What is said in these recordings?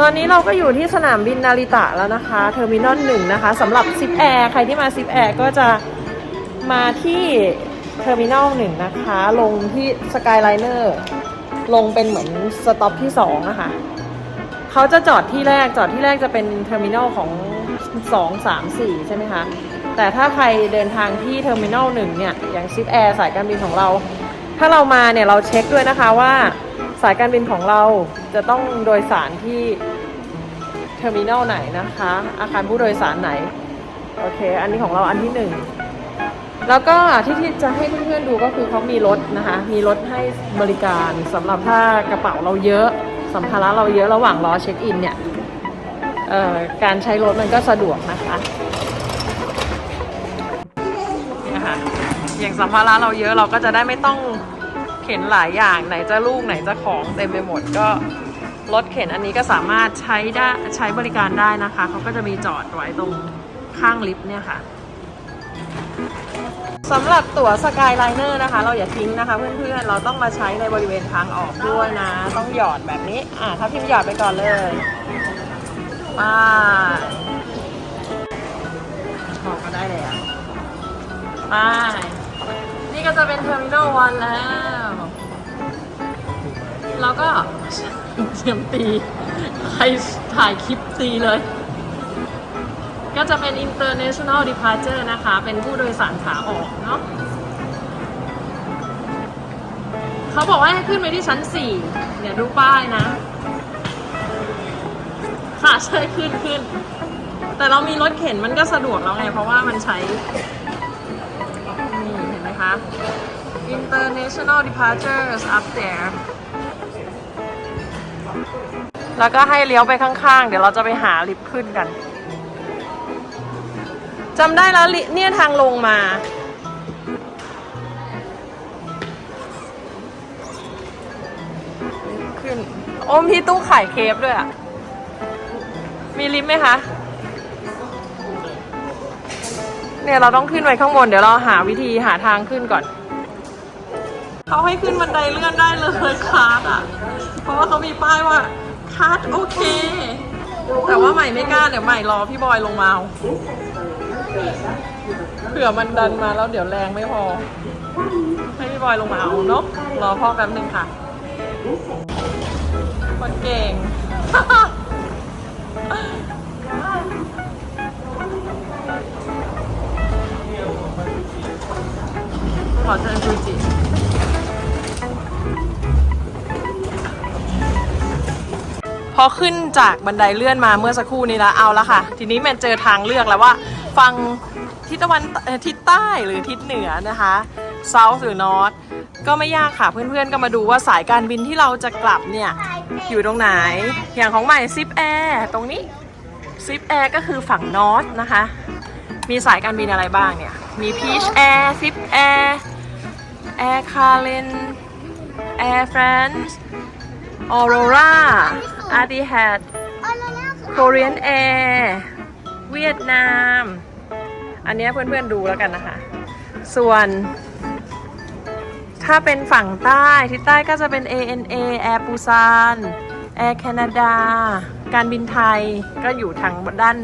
ตอนนี้เราก็อยู่ที่สนามบินนาริตะแล้วนะคะ เทอร์มินอลหนึ่งนะคะสำหรับซิปแอร์ใครที่มาซิปแอร์ก็จะมาที่เทอร์มินอลหนึ่งนะคะ ลงที่สกายไลเนอร์ลงเป็นเหมือนสต็อปที่สองนะคะเขาจะจอดที่แรกจอดที่แรกจะเป็นเทอร์มินอลของ2 3 4ใช่ไหมคะ แต่ถ้าใครเดินทางที่เทอร์มินอลหนึ่งเนี่ย อย่างซิปแอร์สายการบินของเรา ถ้าเรามาเนี่ยเราเช็คด้วยนะคะว่า สายการบินของเราจะต้องโดยสารที่เทอร์มินอลไหนนะคะ อาคารผู้โดยสารไหน โอเค อันนี้ของเราอันที่หนึ่งแล้วก็ที่ที่จะให้เพื่อนๆดูก็คือเขามีรถนะคะ มีรถให้บริการสำหรับถ้ากระเป๋าเราเยอะสัมภาระเราเยอะระหว่างรอเช็คอินเนี่ยการใช้รถมันก็สะดวกนะคะเนี่ยค่ะอย่างสัมภาระเราเยอะเราก็จะได้ไม่ต้อง เข็นหลายอย่างไหนจะลูกไหนจะของเต็มไปหมดก็รถเข็นอันนี้ก็สามารถใช้ได้ใช้บริการได้นะคะเขาก็จะมีจอดไว้ตรงข้างลิฟต์เนี่ยค่ะสำหรับตั๋วสกายไลเนอร์นะคะ เราอย่าทิ้งนะคะ เพื่อนๆเราต้องมาใช้ในบริเวณทางออกด้วยนะ ต้องหยอดแบบนี้ อ่าถ้าพิมพ์หยอดไปก่อนเลยไป้าออกก็ได้แล้วไปนี่ก็จะเป็นเทอร์มินอลวันแล้ว เราก็เตรียมตีใครถ่ายคลิปตีเลย ก็จะเป็น international departure นะคะ เป็นผู้โดยสารขาออกเนาะเขาบอกว่าให้ขึ้นไปที่ชั้น 4 เนี่ยดูป้ายนะ ค่ะใช่ขึ้นขึ้น แต่เรามีรถเข็นมันก็สะดวกแล้วไง เพราะว่ามันใช้ นี่ เห็นไหมคะ international departures up there แล้วก็ให้เลี้ยวไปข้างๆ เดี๋ยวเราจะไปหาลิฟต์ขึ้นกันจำได้แล้วลิเนี่ยทางลงมา ขึ้น โอ้มีตู้ขายเคฟด้วยอะ มีลิฟต์ไหมคะ เนี่ยเราต้องขึ้นไปข้างบน เดี๋ยวเราหาวิธีหาทางขึ้นก่อน เขาให้ขึ้นบันไดเลื่อนได้เลยคาร์ดอะ เพราะว่าเขามีป้ายว่า คาร์ดโอเค แต่ว่าใหม่ไม่กล้าเดี๋ยวใหม่รอพี่บอยลงมาเอาเผื่อมันดันมาแล้วเดี๋ยวแรงไม่พอ ให้พี่บอยลงมาเอาเนาะรอพ่อแป๊บนึงค่ะคนเก่งขอเชิญจูจิ พอขึ้นจากบันไดเลื่อนมาเมื่อสักครู่นี้แล้วเอาละค่ะ ทีนี้แมนเจอทางเลือกแล้วว่าฟังทิศตะวันทิศใต้หรือทิศเหนือนะคะ south หรือ north ก็ไม่ยากค่ะเพื่อนๆก็มาดูว่าสายการบินที่เราจะกลับเนี่ย อยู่ตรงไหน อย่างของใหม่ซิปแอร์ตรงนี้ซิปแอร์ก็คือฝั่ง north นะคะ มีสายการบินอะไรบ้างเนี่ย มี Peach Air Zip Air Air Calen Air France Aurora Artihat Korean Air เวียดนาม อันนี้เพื่อนๆดูแล้วกันนะคะ ส่วน ถ้าเป็นฝั่งใต้ทิศใต้ก็จะเป็น ANA Air Busan Air Canada การบินไทยก็อยู่ทางด้าน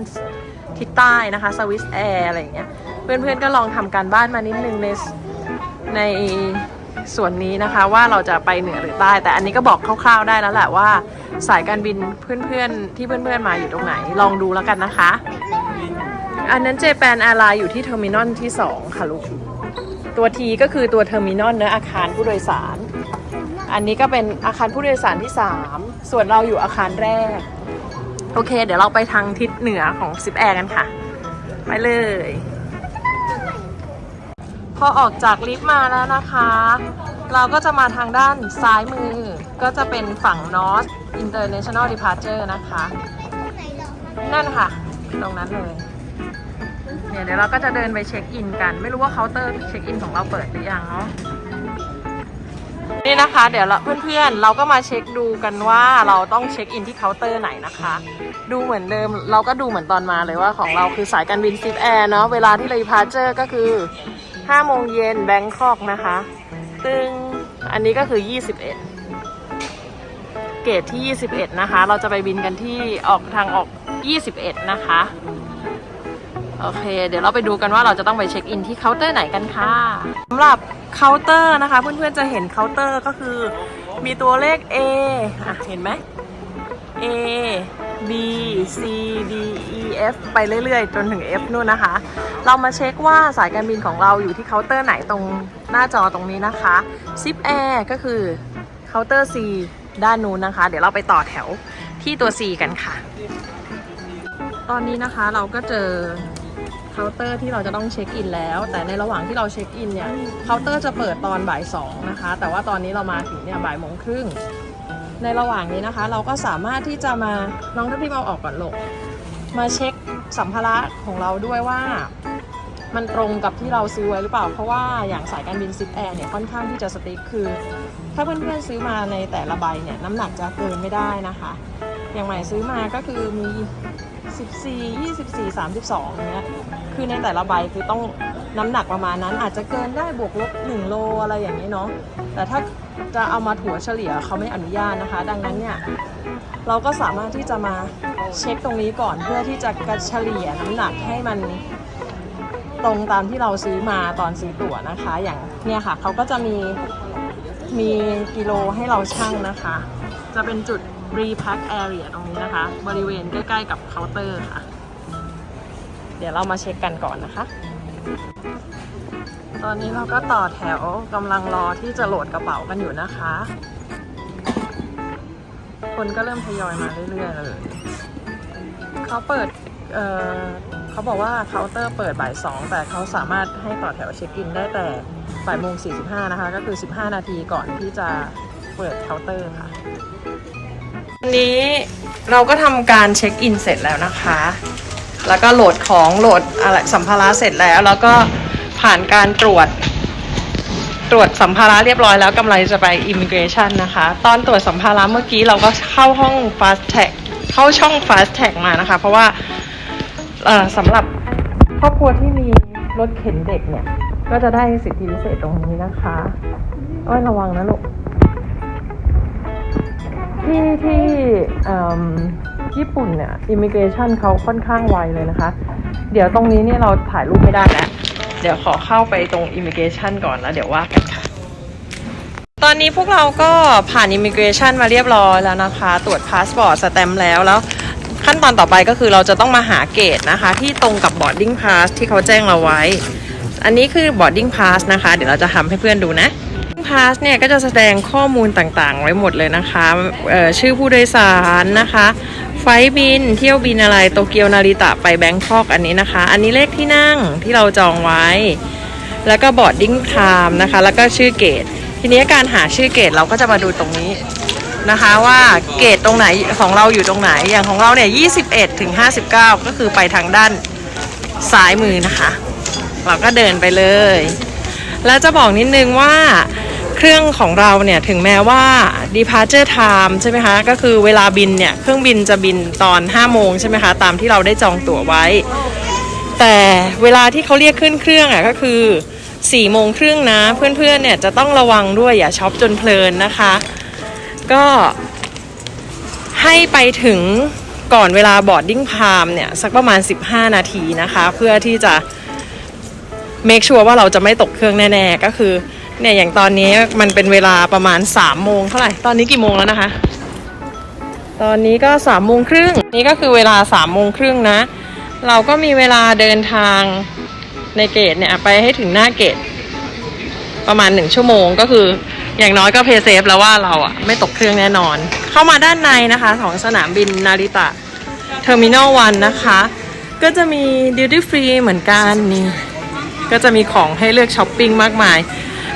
ทิศใต้นะคะ Swiss Air อะไรอย่างเงี้ย เพื่อนๆก็ลองทำการบ้านมานิดนึงในใน ส่วนนี้นะคะว่าเราจะไปเหนือหรือใต้ แต่อันนี้ก็บอกคร่าวๆได้แล้วแหละว่า สายการบินเพื่อนๆที่เพื่อนๆมาอยู่ตรงไหน ลองดูแล้วกันนะคะ อันนั้นเจแปนแอร์ไลน์อยู่ที่เทอร์มินอลที่ 2 ค่ะลูก ตัวทีก็คือตัวเทอร์มินอลเนะอาคารผู้โดยสาร อันนี้ก็เป็นอาคารผู้โดยสารที่ 3 ส่วนเราอยู่อาคารแรก โอเค เดี๋ยวเราไปทางทิศเหนือของซิปแอร์กันค่ะ ไปเลย พอออกจากลิฟต์มาแล้วนะคะ เราก็จะมาทางด้านซ้ายมือ ก็จะเป็นฝั่ง North International Departure นะคะ นั่นค่ะ ตรงนั้นเลย เนี่ยเดี๋ยวเราก็จะเดินไปเช็คอินกัน ไม่รู้ว่าเคาน์เตอร์เช็คอินของเราเปิดหรือยังเนาะนี่นะคะ เดี๋ยวเราเพื่อนๆ เราก็มาเช็คดูกันว่าเราต้องเช็คอินที่เคาน์เตอร์ไหนนะคะ ดูเหมือนเดิมเราก็ดูเหมือนตอนมาเลยว่าของเราคือสายการบินซิปแอร์เนาะเวลาที่เราพาเจอร์ก็คือ 5โมงเย็นแบงคอกนะคะ ซึ่งอันนี้ก็คือ21เกตที่21นะคะ เราจะไปบินกันที่ออกทางออก21นะคะ โอเค เดี๋ยวเราไปดูกันว่าเราจะต้องไปเช็คอินที่เคาน์เตอร์ไหนกันค่ะสำหรับเคาน์เตอร์นะคะ เพื่อนๆจะเห็นเคาน์เตอร์ก็คือมีตัวเลข A อะเห็นไหม A B C D E F ไปเรื่อยๆ จนถึง F นู่นนะคะ เรามาเช็คว่าสายการบินของเราอยู่ที่เคาน์เตอร์ไหนตรงหน้าจอตรงนี้นะคะ Zip Air ก็คือเคาน์เตอร์ C ด้านนู้นนะคะ เดี๋ยวเราไปต่อแถวที่ตัว C กันค่ะ ตอนนี้นะคะเราก็เจอเคาน์เตอร์ที่เราจะต้องเช็คอินแล้ว แต่ในระหว่างที่เราเช็คอินเนี่ยเคาน์เตอร์จะเปิดตอนบ่ายสองนะคะ แต่ว่าตอนนี้เรามาถึงเนี่ยบ่ายโมงครึ่ง ในระหว่างนี้นะคะ เราก็สามารถที่จะมาน้องทัพพี่เอาออกก่อนลงมาเช็คสัมภาระของเราด้วยว่า มันตรงกับที่เราซื้อไว้หรือเปล่า เพราะว่าอย่างสายการบินซิปแอร์เนี่ยค่อนข้างที่จะสติ๊กคือ ถ้าเพื่อนๆซื้อมาในแต่ละใบเนี่ยน้ำหนักจะเกินไม่ได้นะคะ อย่างใหม่ซื้อมาก็คือมี 14 24 32เนี้ยคือในแต่ละใบคือต้องน้ำหนักประมาณนั้นอาจจะเกินได้บวกลบ1โลอะไรอย่างนี้เนาะแต่ถ้า จะเอามาถั่วเฉลี่ยเขาไม่อนุญาตนะคะ ดังนั้นเนี่ยเราก็สามารถที่จะมาเช็คตรงนี้ก่อนเพื่อที่จะกระเฉลี่ยน้ำหนักให้มันตรงตามที่เราซื้อมาตอนซื้อตั๋วนะคะ อย่างเนี่ยค่ะเขาก็จะมีมีกิโลให้เราชั่งนะคะ จะเป็นจุด repack area ตรงนี้นะคะ บริเวณใกล้ๆกับเคาน์เตอร์ค่ะ เดี๋ยวเรามาเช็คกันก่อนนะคะ ตอนนี้เราก็ต่อแถวกำลังรอที่จะโหลดกระเป๋ากันอยู่นะคะ คนก็เริ่มทยอยมาเรื่อยๆเลย เขาเปิดเเขาบอกว่าเคาน์เตอร์เปิดบ่ายสองแต่เขาสามารถให้ต่อแถวเช็คอินได้แต่บ่ายโมงสี่สิบห้านะคะ ก็คือ15นาทีก่อนที่จะเปิดเคาน์เตอร์ค่ะวันนี้เราก็ทำการเช็คอินเสร็จแล้วนะคะ แล้วก็โหลดของโหลดอะไรสัมภาระเสร็จแล้วแล้วก็ ผ่านการตรวจ ตรวจสัมภาระเรียบร้อยแล้วกำลังจะไป immigration นะคะ ตอนตรวจสัมภาระเมื่อกี้เราก็เข้าห้อง fast tag เข้าช่อง fast tag มานะคะ เพราะว่าสำหรับครอบครัวที่มีรถเข็นเด็กเนี่ย ก็จะได้สิทธิพิเศษตรงนี้นะคะอ้อยระวังนะลูกที่ที่เอิ่มญี่ปุ่นเนี่ย immigration เขาค่อนข้างไวเลยนะคะ เดี๋ยวตรงนี้เนี่ยเราถ่ายรูปไม่ได้แล้ว เดี๋ยวขอเข้าไปตรงอิมิเกชันก่อนแล้วเดี๋ยวว่ากันค่ะ ตอนนี้พวกเราก็ผ่านอิมิเกชันมาเรียบร้อยแล้วนะคะ ตรวจพาสปอร์ตสแตมแล้วแล้ว ขั้นตอนต่อไปก็คือเราจะต้องมาหาเกตนะคะ ที่ตรงกับ boarding pass ที่เขาแจ้งเราไว้ อันนี้คือ boarding pass นะคะ เดี๋ยวเราจะทำให้เพื่อนดูนะ boarding pass เนี่ยก็จะแสดงข้อมูลต่างๆ ไว้หมดเลยนะคะ ชื่อผู้โดยสารนะคะ ไฟบิน เที่ยวบินอะไร โตเกียวนาริตะไปแบงคอกอันนี้นะคะ อันนี้เลขที่นั่งที่เราจองไว้ แล้วก็ boarding time นะคะ แล้วก็ชื่อเกต ทีนี้การหาชื่อเกตเราก็จะมาดูตรงนี้นะคะว่าเกตตรงไหนของเราอยู่ตรงไหน อย่างของเราเนี่ย 21 ถึง 59 ก็คือไปทางด้านซ้ายมือนะคะ เราก็เดินไปเลย แล้วจะบอกนิดนึงว่า เครื่องของเราเนี่ยถึงแม้ว่า departure time ใช่ไหมคะ ก็คือเวลาบินเนี่ย เครื่องบินจะบินตอน 5 โมงใช่ไหมคะ ตามที่เราได้จองตั๋วไว้ แต่เวลาที่เขาเรียกขึ้นเครื่องอะก็คือ 4 โมงครึ่งนะ เพื่อนๆเนี่ยจะต้องระวังด้วยอย่าช็อปจนเพลินนะคะ ก็ให้ไปถึงก่อนเวลาบอร์ดดิ้งพามเนี่ยสักประมาณ 15 นาทีนะคะ เพื่อที่จะ make sure ว่าเราจะไม่ตกเครื่องแน่ ๆ ก็คือ เนี่ยอย่างตอนนี้มันเป็นเวลาประมาณ3โมงเท่าไหร่ ตอนนี้กี่โมงแล้วนะคะ ตอนนี้ก็3โมงครึ่ง นี่ก็คือเวลา3โมงครึ่งนะ เราก็มีเวลาเดินทางในเกตเนี่ยไปให้ถึงหน้าเกตประมาณ1ชั่วโมงก็คือ อย่างน้อยก็เพย์เซฟแล้วว่าเราอะไม่ตกเครื่องแน่นอน เข้ามาด้านในนะคะของสนามบินนาริตะเทอร์มินอลวันนะคะ ก็จะมีดิวตี้ฟรีเหมือนกันนี่ก็จะมีของให้เลือกช้อปปิ้งมากมาย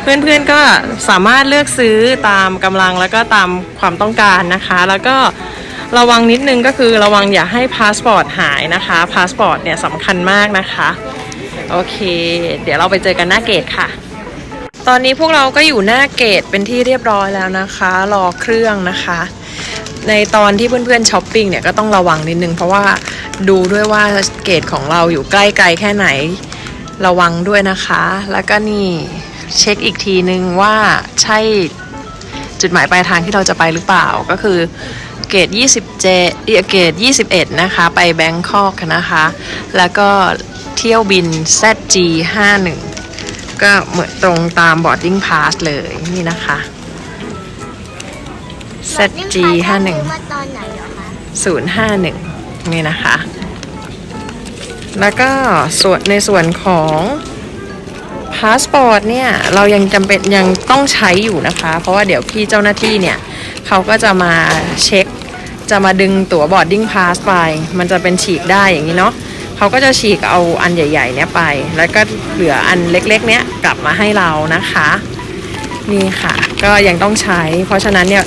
เพื่อนๆก็สามารถเลือกซื้อตามกำลังแล้วก็ตามความต้องการนะคะ แล้วก็ระวังนิดนึงก็คือระวังอย่าให้พาสปอร์ตหายนะคะพาสปอร์ตเนี่ยสำคัญมากนะคะ โอเค เดี๋ยวเราไปเจอกันหน้าเกตค่ะ ตอนนี้พวกเราก็อยู่หน้าเกตเป็นที่เรียบร้อยแล้วนะคะ รอเครื่องนะคะ ในตอนที่เพื่อนๆช้อปปิ้งเนี่ยก็ต้องระวังนิดนึง เพราะว่าดูด้วยว่าเกตของเราอยู่ใกล้ไกลแค่ไหนระวังด้วยนะคะ แล้วก็นี่ เช็คอีกทีนึงว่าใช่จุดหมายปลายทางที่เราจะไปหรือเปล่าก็คือเกต27เอ่อเกต21 นะคะ ไปแบงคอกนะคะ แล้วก็เที่ยวบิน ZG 51ก็เหมือนตรงตาม boarding pass เลยนี่นะคะ ZG 51มาตอนไหนเหรอคะ051 นี่นะคะ แล้วก็ส่วนในส่วนของาสปอร์ตเนี่ยเรายังจำเป็นยังต้องใช้อยู่นะคะ เพราะว่าเดี๋ยวพี่เจ้าหน้าที่เนี่ยเขาก็จะมาเช็ค จะมาดึงตั๋วบอร์ดดิ้งพาสไป มันจะเป็นฉีกได้อย่างนี้เนาะเขาก็จะฉีกเอาอันใหญ่ๆเนี้ยไป แล้วก็เหลืออันเล็กๆ เนี้ยกลับมาให้เรานะคะ นี่ค่ะ ก็ยังต้องใช้ เพราะฉะนั้นเนี่ย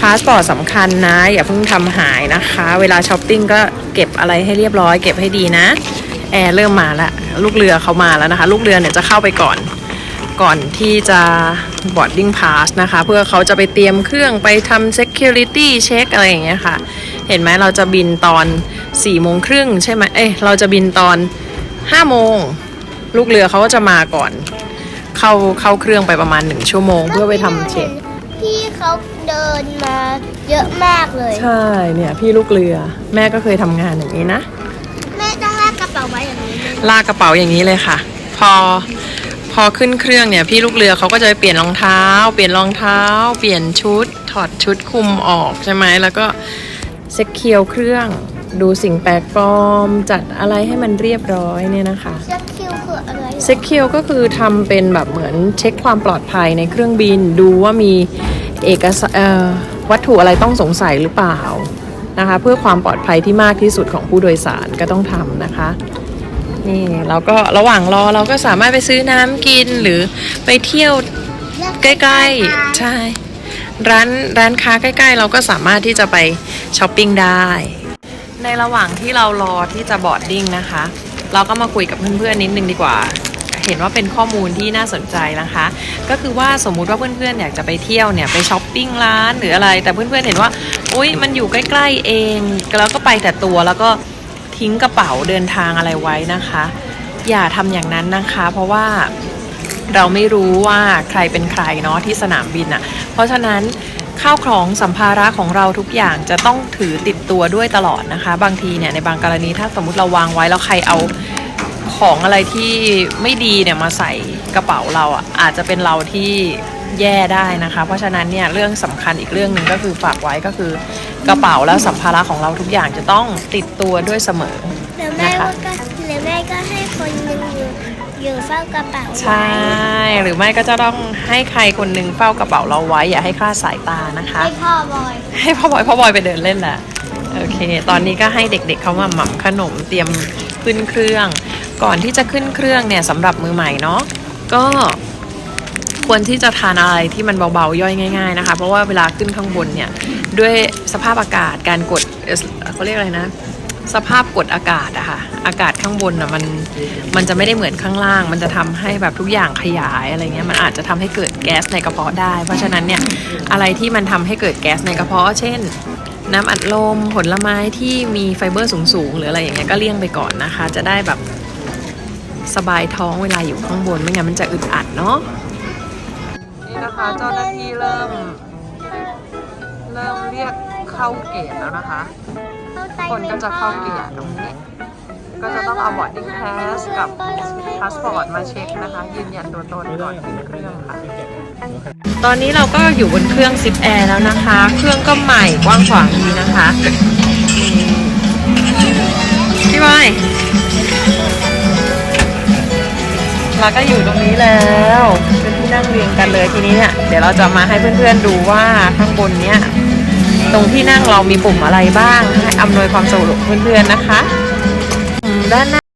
พาสปอร์ตสำคัญนะ อย่าเพิ่งทำหายนะคะ เวลาช้อปปิ้งก็เก็บอะไรให้เรียบร้อย เก็บให้ดีนะ แอร์เริ่มมาแล้วลูกเรือเขามาแล้วนะคะ ลูกเรือเนี่ยจะเข้าไปก่อนก่อนที่จะ boarding pass นะคะ เพื่อเขาจะไปเตรียมเครื่องไปทำ security check อะไรอย่างเงี้ยค่ะ เห็นไหมเราจะบินตอน4ี่โมงครึ่งใช่ไหมเอ้ยเราจะบินตอน5้าโมงลูกเรือเขาก็จะมาก่อน เข้าเข้าเครื่องไปประมาณ 1 ชั่วโมงเพื่อไปทำเช็คพี่เขาเดินมาเยอะมากเลย ใช่เนี่ยพี่ลูกเรือแม่ก็เคยทำงานอย่างนี้นะ ลยลากกระเป๋าอย่างนี้เลยค่ะ พอพอขึ้นเครื่องเนี่ย พี่ลูกเรือเขาก็จะไปเปลี่ยนรองเท้า เปลี่ยนรองเท้า เปลี่ยนชุด ถอดชุดคลุมออกใช่ไหมแล้วก็เซ็กเคียวเครื่อง ดูสิ่งแปลกปลอม จัดอะไรให้มันเรียบร้อยเนี่ยนะคะ เช็คคิวคืออะไรเซ็กเคียวก็คือทำเป็นแบบเหมือนเช็คความปลอดภัยในเครื่องบิน ดูว่ามีเอกสารเอ่อวัตถุอะไรต้องสงสัยหรือเปล่านะคะ เพื่อความปลอดภัยที่มากที่สุดของผู้โดยสารก็ต้องทำนะคะ นี่เราก็ระหว่างรอเราก็สามารถไปซื้อน้ำกินหรือไปเที่ยวใกล้ๆ ใช่ ร้านร้านค้าใกล้ ๆ เราก็สามารถที่จะไปช้อปปิ้งได้ ในระหว่างที่เรารอที่จะบอร์ดดิ้งนะคะ เราก็มาคุยกับเพื่อนๆนิดนึงดีกว่า เห็นว่าเป็นข้อมูลที่น่าสนใจนะคะ ก็คือว่าสมมุติว่าเพื่อนๆอยากจะไปเที่ยวเนี่ยไปช้อปปิ้งร้านหรืออะไร แต่เพื่อนๆเห็นว่า อุ้ยมันอยู่ใกล้ ๆ เอง แล้วก็ไปแต่ตัวแล้วก็ ทิ้งกระเป๋าเดินทางอะไรไว้นะคะ อย่าทำอย่างนั้นนะคะ เพราะว่าเราไม่รู้ว่าใครเป็นใครเนาะที่สนามบินอะ่ะ เพราะฉะนั้นข้าวของสัมภาระของเราทุกอย่างจะต้องถือติดตัวด้วยตลอดนะคะ บางทีเนี่ยในบางกรณีถ้าสมมุติเราวางไว้แล้วใครเอาของอะไรที่ไม่ดีเนี่ยมาใส่กระเป๋าเราอะ่ะอาจจะเป็นเราที่ แย่ได้นะคะ เพราะฉะนั้นเนี่ยเรื่องสำคัญอีกเรื่องหนึ่งก็คือฝากไว้ก็คือกระเป๋าและสัมภาระของเราทุกอย่างจะต้องติดตัวด้วยเสมอหรือแม่ก็หรือแม่ก็ให้คนหนึงอยู่อยู่เฝ้ากระเป๋าใช่หรือไม่ก็จะต้องให้ใครคนหนึงเฝ้ากระเป๋าเราไว้อย่าให้คลาดสายตานะคะ ให้พ่อบอยให้พ่อบอยพ่อบอยไปเดินเล่นแหละโอเค ตอนนี้ก็ให้เด็กๆเขามาหม่ำขนมเตรียมขึ้นเครื่อง ก่อนที่จะขึ้นเครื่องเนี่ยสำหรับมือใหม่เนาะก็ ควรที่จะทานอะไรที่มันเบาๆย่อยง่ายๆนะคะเพราะว่าเวลาขึ้นข้างบนเนี่ยด้วยสภาพอากาศการกดเขาเรียกอะไรนะ สภาพกดอากาศอะค่ะอากาศข้างบนอะมันมันจะไม่ได้เหมือนข้างล่าง มันจะทำให้แบบทุกอย่างขยายอะไรเงี้ยมันอาจจะทำให้เกิดแก๊สในกระเพาะได้ เพราะฉะนั้นเนี่ยอะไรที่มันทำให้เกิดแก๊สในกระเพาะ เช่นน้ำอัดลมผลไม้ที่มีไฟเบอร์สูงๆ หรืออะไรอย่างเงี้ยก็เลี่ยงไปก่อนนะคะ จะได้แบบสบายท้องเวลาอยู่ข้างบนไม่งั้นมันจะอึดอัดเนาะ นะคะ เจ้าหน้าที่เริ่ม เริ่มเรียกเข้าเกตแล้วนะคะ คนก็จะเข้าเกียร์ตรงนี้ ก็จะต้องเอา boarding pass กับ passport มาเช็คนะคะ ยืนยันตัวตนก่อนขึ้นเครื่องค่ะ ตอนนี้เราก็อยู่บนเครื่อง Zip Air แล้วนะคะ เครื่องก็ใหม่กว้างขวางดีนะคะพี่บอยเราก็อยู่ตรงนี้แล้ว เป็น นั่งเรียงกันเลยทีนี้เนี่ยเดี๋ยวเราจะมาให้เพื่อนๆดูว่าข้างบนเนี้ยตรงที่นั่งเรามีปุ่มอะไรบ้างให้อำนวยความสะดวกเพื่อนๆนะคะด้านหน้า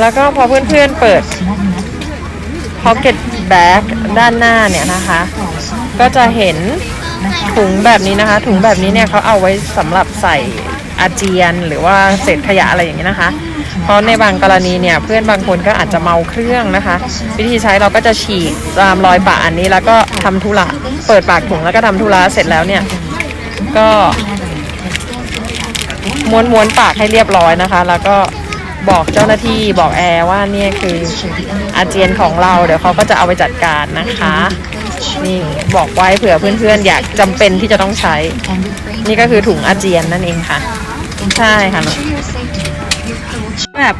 แล้วก็พอเพื่อนๆเปิด pocket bag ด้านหน้าเนี่ยนะคะ ก็จะเห็นถุงแบบนี้นะคะ ถุงแบบนี้เนี่ยเขาเอาไว้สำหรับใส่อาเจียนหรือว่าเศษขยะอะไรอย่างนี้นะคะ เพราะในบางกรณีเนี่ยเพื่อนบางคนก็อาจจะเมาเครื่องนะคะ วิธีใช้เราก็จะฉีกตามรอยปะอันนี้แล้วก็ทำธุระเปิดปากถุงแล้วก็ทำธุระเสร็จแล้วเนี่ยก็ม้วนม้วนๆปากให้เรียบร้อยนะคะ แล้วก็ บอกเจ้าหน้าที่บอกแอร์ว่าเนี่ยคืออาเจียนของเราเดี๋ยวเขาก็จะเอาไปจัดการนะคะ นี่บอกไว้เผื่อเพื่อนๆอยากจำเป็นที่จะต้องใช้ นี่ก็คือถุงอาเจียนนั่นเองค่ะ ใช่ค่ะแบบ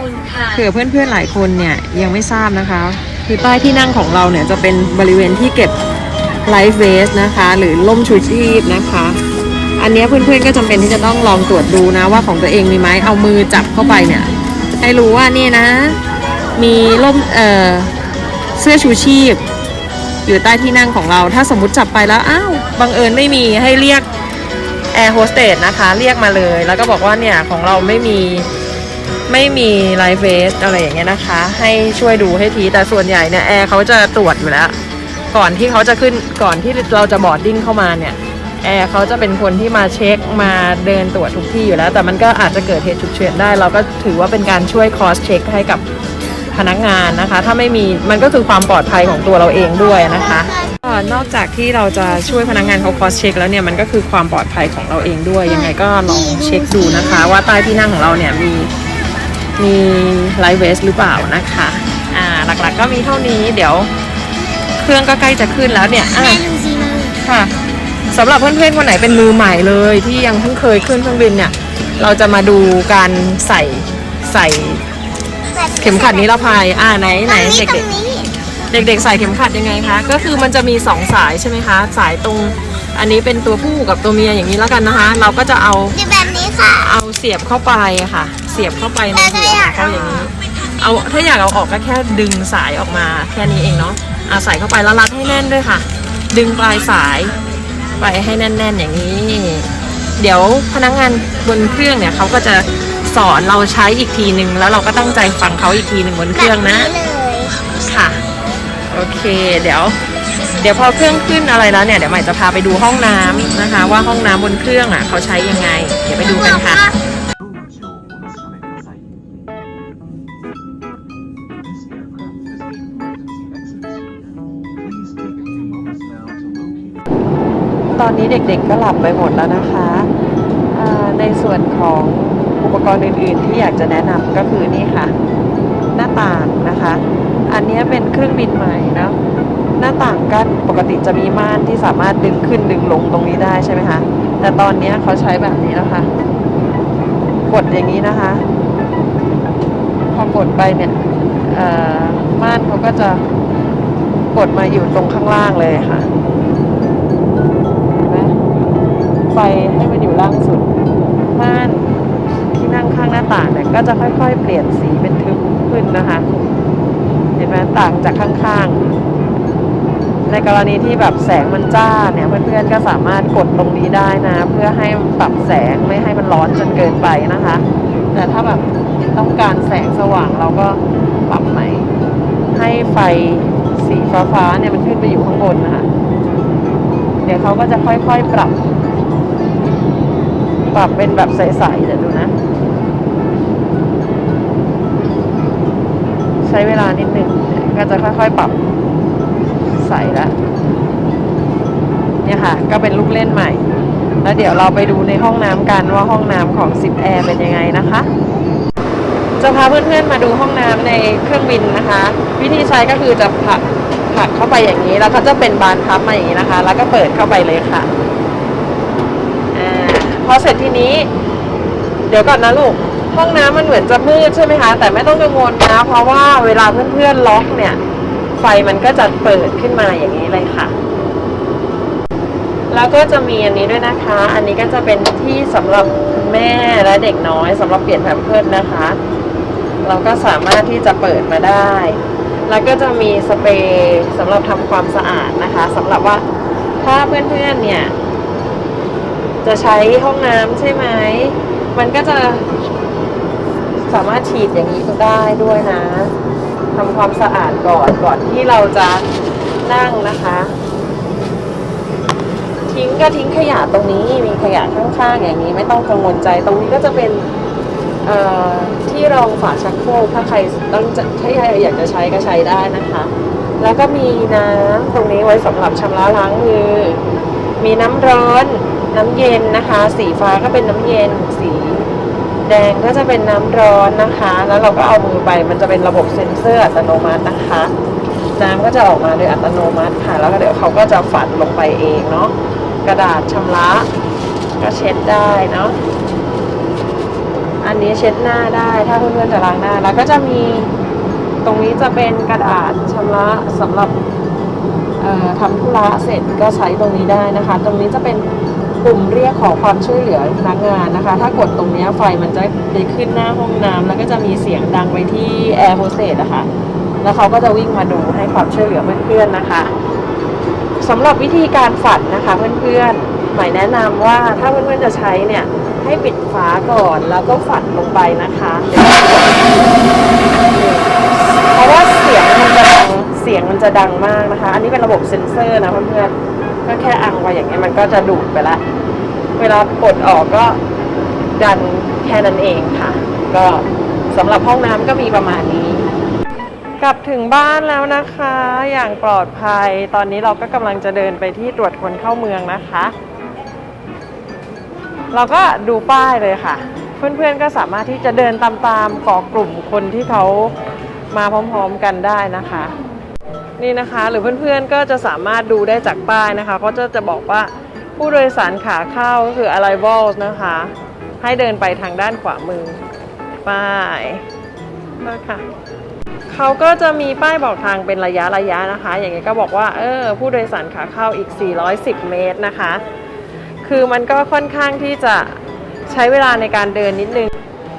เผื่อเพื่อนๆหลายคนเนี่ยยังไม่ทราบนะคะ คือใต้ที่นั่งของเราเนี่ยจะเป็นบริเวณที่เก็บไลฟ์เวสนะคะ หรือล่มชูชีพนะคะอันนี้เพื่อนๆก็จำเป็นที่จะต้องลองตรวจดูนะว่าของตัวเองมีไหมเอามือจับเข้าไปเนี่ย ให้รู้ว่านี่นะ มีล่มเอ่อเสื้อชูชีพ อยู่ใต้ที่นั่งของเรา ถ้าสมมุติจับไปแล้วอ้าวบังเอิญไม่มีให้เรียกแอร์โฮสเตสนะคะ เรียกมาเลย แล้วก็บอกว่าเนี่ยของเราไม่มีไม่มีไลฟ์เวสอะไรอย่างเงี้ยนะคะ ให้ช่วยดูให้ทีแต่ส่วนใหญ่เนี่ยแอร์เขาจะตรวจอยู่แล้ว ก่อนที่เขาจะขึ้นก่อนที่เราจะบอดดิ้งเข้ามาเนี่ย แอร์เขาจะเป็นคนที่มาเช็คมาเดินตรวจทุกที่อยู่แล้ว แต่มันก็อาจจะเกิดเหตุฉุกเฉินได้ เราก็ถือว่าเป็นการช่วยคอสเช็คให้กับพนักงานนะคะ ถ้าไม่มีมันก็คือความปลอดภัยของตัวเราเองด้วยนะคะก็นอกจากที่เราจะช่วยพนักงานเขาคอสเช็คแล้วเนี่ยมันก็คือความปลอดภัยของเราเองด้วย ยังไงก็ลองเช็คดูนะคะ ว่าใต้ที่นั่งของเราเนี่ยมีมีไลฟ์เวสหรือเปล่านะคะอ่าหลักๆก็มีเท่านี้เดี๋ยวเครื่องก็ใกล้จะขึ้นแล้วเนี่ยอะแม่ดูสิมันค่ะ สำหรับเพื่อนๆคนไหนเป็นมือใหม่เลย ที่ยังเพิ่งเคยขึ้นเครื่องบินเนี่ย เราจะมาดูการใส่ใส่เข็มขัดนิรภัยอ่าไหนไหนตรงนี้เด็กตรงนี้ๆเด็กๆใส่เข็มขัดยังไงคะ ก็คือมันจะมีสองสายใช่ไหมคะ สายตรงอันนี้เป็นตัวผู้กับตัวเมียอย่างนี้แล้วกันนะคะ เราก็จะเอาดูแบบนี้ค่ะเอาเสียบเข้าไปค่ะ เสียบเข้าไปในแต่หัถ้าวอยากเขาอย่างนี้ เอาถ้าอยากเอาออกก็แค่ดึงสายออกมา แค่นี้เองเนาะอาใส่เข้าไปแล้วรัดให้แน่นด้วยค่ะ ดึงปลายสาย ไปให้แน่น ๆ อย่างนี้ เดี๋ยวพนักงานบนเครื่องเนี่ยเขาก็จะสอนเราใช้อีกทีหนึ่งแล้วเราก็ตั้งใจฟังเขาอีกทีหนึ่งบนเครื่องนะ แบบเลยค่ะ โอเค เดี๋ยว เดี๋ยวพอเครื่องขึ้นอะไรแล้วเนี่ยเดี๋ยวใหม่จะพาไปดูห้องน้ำนะคะ ว่าห้องน้ำบนเครื่องอะเขาใช้ยังไง เดี๋ยวไปดูกันค่ะ気を ตอนนี้เด็กๆก็หลับไปหมดแล้วนะคะในส่วนของอุปกรณ์อื่นๆที่อยากจะแนะนำก็คือนี่ค่ะ หน้าต่างนะคะ อันนี้เป็นเครื่องบินใหม่เนะหน้าต่างกั้นปกติจะมีม่านที่สามารถดึงขึ้นดึงลงตรงนี้ได้ใช่ไหมคะแต่ตอนนี้เขาใช้แบบนี้นะคะกดอย่างนี้นะคะ พอกดไปเนี่ยม่านเขาก็จะกดมาอยู่ตรงข้างล่างเลยค่ะ ไฟให้มันอยู่ล่างสุดม่านที่นั่งข้างหน้าต่างเนี่ยก็จะค่อยๆ เปลี่ยนสีเป็นทึบขึ้นนะคะ เห็นไหมต่างจากข้างๆ ในกรณีที่แบบแสงมันจ้าเนี่ยเพื่อนๆก็สามารถกดตรงนี้ได้นะ เพื่อให้ปรับแสงไม่ให้มันร้อนจนเกินไปนะคะ แต่ถ้าแบบต้องการแสงสว่างเราก็ปรับใหม่ให้ไฟสีฟ้าๆเนี่ยมันขึ้นไปอยู่ข้างบนนะคะ เดี๋ยวเขาก็จะค่อยๆปรับ ปรับเป็นแบบใสๆเดี๋ยวดูนะ ใช้เวลานิดหนึ่งก็จะค่อยๆปรับใสแล้วเนี่ยค่ะ ก็เป็นลูกเล่นใหม่ แล้วเดี๋ยวเราไปดูในห้องน้ำกันว่าห้องน้ำของ 10 Air เป็นยังไงนะคะจะพาเพื่อนๆมาดูห้องน้ำในเครื่องบินนะคะ วิธีใช้ก็คือจะผลักผลักเข้าไปอย่างนี้ แล้วก็จะเป็นบานพับมาอย่างนี้นะคะ แล้วก็เปิดเข้าไปเลยค่ะ อาพอเสร็จทีนี้ เดี๋ยวก่อนนะลูก ห้องน้ำมันเหมือนจะมืดใช่ไหมคะ แต่ไม่ต้องกังวลนะ เพราะว่าเวลาเพื่อนๆล็อกเนี่ย ไฟมันก็จะเปิดขึ้นมาอย่างนี้เลยค่ะ แล้วก็จะมีอันนี้ด้วยนะคะ อันนี้ก็จะเป็นที่สำหรับคุณแม่และเด็กน้อยสำหรับเปลี่ยนแผ่นเพิร์สนะคะ เราก็สามารถที่จะเปิดมาได้ แล้วก็จะมีสเปรย์สำหรับทำความสะอาดนะคะสำหรับว่าถ้าเพื่อนๆเนี่ย จะใช้ห้องน้ำใช่ไหม มันก็จะสามารถฉีดอย่างนี้ได้ด้วยนะทำความสะอาดก่อนก่อนที่เราจะนั่งนะคะ ทิ้งก็ทิ้งขยะตรงนี้มีขยะข้างๆอย่างนี้ไม่ต้องกังวลใจตรงนี้ก็จะเป็นที่รองฝาชักโครกถ้าใครต้องถ้าใครอยากจะใช้ก็ใช้ได้นะคะ แล้วก็มีน้ำตรงนี้ไว้สำหรับชำระล้างมือ มีน้ำร้อน น้ำเย็นนะคะ สีฟ้าก็เป็นน้ำเย็น สีแดงก็จะเป็นน้ำร้อนนะคะ แล้วเราก็เอามือไปมันจะเป็นระบบเซ็นเซอร์อัตโนมัตินะคะ น้ำก็จะออกมาโดยอัตโนมัติค่ะ แล้วก็เดี๋ยวเขาก็จะฝัดลงไปเองเนาะกระดาษชำระก็เช็ดได้เนาะอันนี้เช็ดหน้าได้ถ้าเพื่อนๆจะล้างหน้า แล้วก็จะมีตรงนี้จะเป็นกระดาษชำระสำหรับทำธุระเสร็จก็ใช้ตรงนี้ได้นะคะ ตรงนี้จะเป็น ปุ่มเรียกขอความช่วยเหลือพนักงานนะคะ ถ้ากดตรงนี้ไฟมันจะได้ขึ้นหน้าห้องน้ำแล้วก็จะมีเสียงดังไปที่แอร์โฮสเตสอะคะแล้วเขาก็จะวิ่งมาดูให้ความช่วยเหลือเพื่อนๆนะคะสำหรับวิธีการฝัดนะคะเพื่อนๆหมายแนะนำว่าถ้าเพื่อนๆจะใช้เนี่ยให้ปิดฝาก่อนแล้วก็ฝัดลงไปนะคะเพราะว่าเสียงมันจะดังเสียงมันจะดังมากนะคะ อันนี้เป็นระบบเซ็นเซอร์นะเพื่อนๆ ก็แค่อังไว้อย่างเงี้ยมันก็จะดูดไปละ เวลาปลดออกก็ดันแค่นั้นเองค่ะ ก็สำหรับห้องน้ำก็มีประมาณนี้ กลับถึงบ้านแล้วนะคะ อย่างปลอดภัย ตอนนี้เราก็กำลังจะเดินไปที่ตรวจคนเข้าเมืองนะคะ เราก็ดูป้ายเลยค่ะ เพื่อนๆก็สามารถที่จะเดินตามๆเกาะกลุ่มคนที่เขามาพร้อมๆกันได้นะคะ นี่นะคะ หรือเพื่อนๆก็จะสามารถดูได้จากป้ายนะคะก็จะจะบอกว่าผู้โดยสารขาเข้าก็คือ arrivals นะคะ ให้เดินไปทางด้านขวามือ ป้ายนะคะเขาก็จะมีป้ายบอกทางเป็นระยะระยะนะคะ อย่างเงี้ยก็บอกว่าเออผู้โดยสารขาเข้าอีก 410 เมตรนะคะ คือมันก็ค่อนข้างที่จะใช้เวลาในการเดินนิดนึง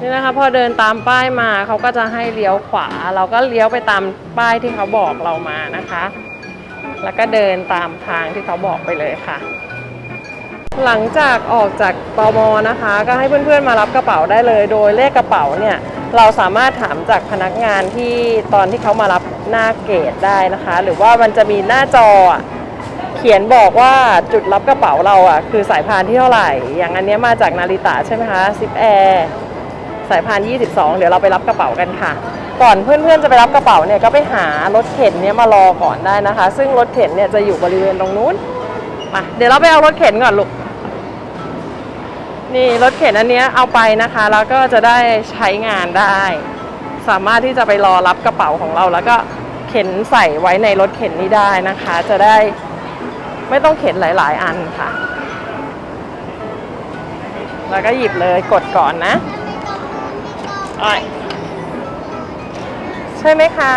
นี่นะคะพอเดินตามป้ายมาเขาก็จะให้เลี้ยวขวา เราก็เลี้ยวไปตามป้ายที่เขาบอกเรามานะคะ แล้วก็เดินตามทางที่เขาบอกไปเลยค่ะ หลังจากออกจากตมนะคะ ก็ให้เพื่อนๆมารับกระเป๋าได้เลย โดยเลขกระเป๋าเนี่ยเราสามารถถามจากพนักงานที่ตอนที่เขามารับหน้าเกตได้นะคะ หรือว่ามันจะมีหน้าจอเขียนบอกว่าจุดรับกระเป๋าเราอะคือสายพานที่เท่าไหร่ อย่างอันนี้มาจากนาริตะใช่ไหมคะซิปแอร์ สายพาน 22 เดี๋ยวเราไปรับกระเป๋ากันค่ะ ก่อนเพื่อนๆจะไปรับกระเป๋าเนี่ยก็ไปหารถเข็นเนี้ยมารอก่อนได้นะคะ ซึ่งรถเข็นเนี่ยจะอยู่บริเวณตรงนู้นมาเดี๋ยวเราไปเอารถเข็นก่อนลูกนี่รถเข็นอันเนี้ยเอาไปนะคะ แล้วก็จะได้ใช้งานได้ สามารถที่จะไปรอรับกระเป๋าของเรา แล้วก็เข็นใส่ไว้ในรถเข็นนี้ได้นะคะ จะได้ไม่ต้องเข็นหลาย ๆ อันค่ะ แล้วก็หยิบเลยกดก่อนนะ อ้อยใช่ไหมคะ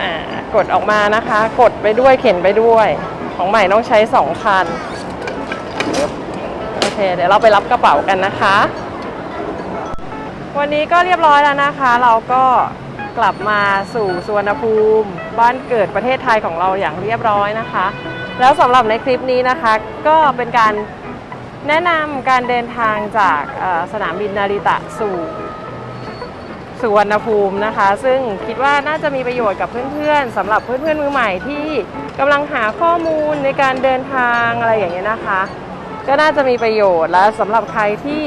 อ่ากดออกมานะคะ กดไปด้วยเข็นไปด้วย ของใหม่ต้องใช้สองคัน โอเค เดี๋ยวเราไปรับกระเป๋ากันนะคะ วันนี้ก็เรียบร้อยแล้วนะคะ เราก็กลับมาสู่สุวรรณภูมิ บ้านเกิดประเทศไทยของเราอย่างเรียบร้อยนะคะ แล้วสำหรับในคลิปนี้นะคะ ก็เป็นการ แนะนำการเดินทางจากสนามบินนาริตะสู่สุวรรณภูมินะคะ ซึ่งคิดว่าน่าจะมีประโยชน์กับเพื่อนๆสำหรับเพื่อนๆมือใหม่ที่กำลังหาข้อมูลในการเดินทางอะไรอย่างเงี้ยนะคะ ก็น่าจะมีประโยชน์และสำหรับใครที่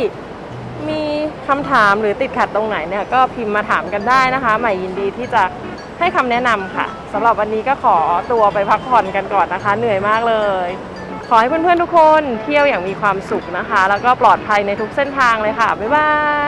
มีคำถามหรือติดขัดตรงไหนเนี่ยก็พิมพ์มาถามกันได้นะคะ ใหม่ยินดีที่จะให้คำแนะนำค่ะสำหรับวันนี้ก็ขอตัวไปพักผ่อนกันก่อนนะคะ เหนื่อยมากเลย ขอให้เพื่อนๆทุกคนเที่ยวอย่างมีความสุขนะคะ แล้วก็ปลอดภัยในทุกเส้นทางเลยค่ะ บ๊ายบาย